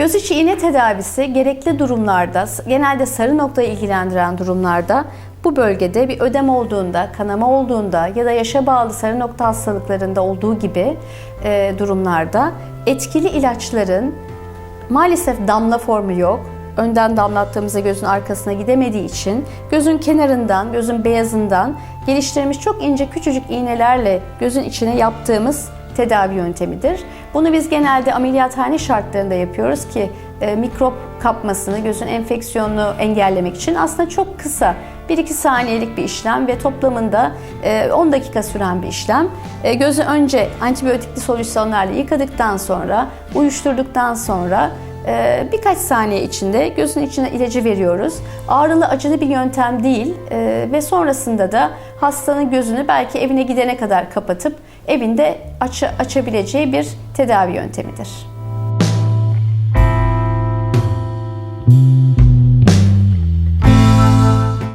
Göz içi iğne tedavisi gerekli durumlarda, genelde sarı noktayı ilgilendiren durumlarda bu bölgede bir ödem olduğunda, kanama olduğunda ya da yaşa bağlı sarı nokta hastalıklarında olduğu gibi e, durumlarda etkili ilaçların maalesef damla formu yok. Önden damlattığımızda gözün arkasına gidemediği için gözün kenarından, gözün beyazından geliştirilmiş çok ince küçücük iğnelerle gözün içine yaptığımız tedavi yöntemidir. Bunu biz genelde ameliyathane şartlarında yapıyoruz ki e, mikrop kapmasını, gözün enfeksiyonunu engellemek için aslında çok kısa 1-2 saniyelik bir işlem ve toplamında e, 10 dakika süren bir işlem. E, gözü önce antibiyotikli solüsyonlarla yıkadıktan sonra, uyuşturduktan sonra e, birkaç saniye içinde gözün içine ilacı veriyoruz. Ağrılı acılı bir yöntem değil e, ve sonrasında da hastanın gözünü belki evine gidene kadar kapatıp evinde aç- açabileceği bir tedavi yöntemidir.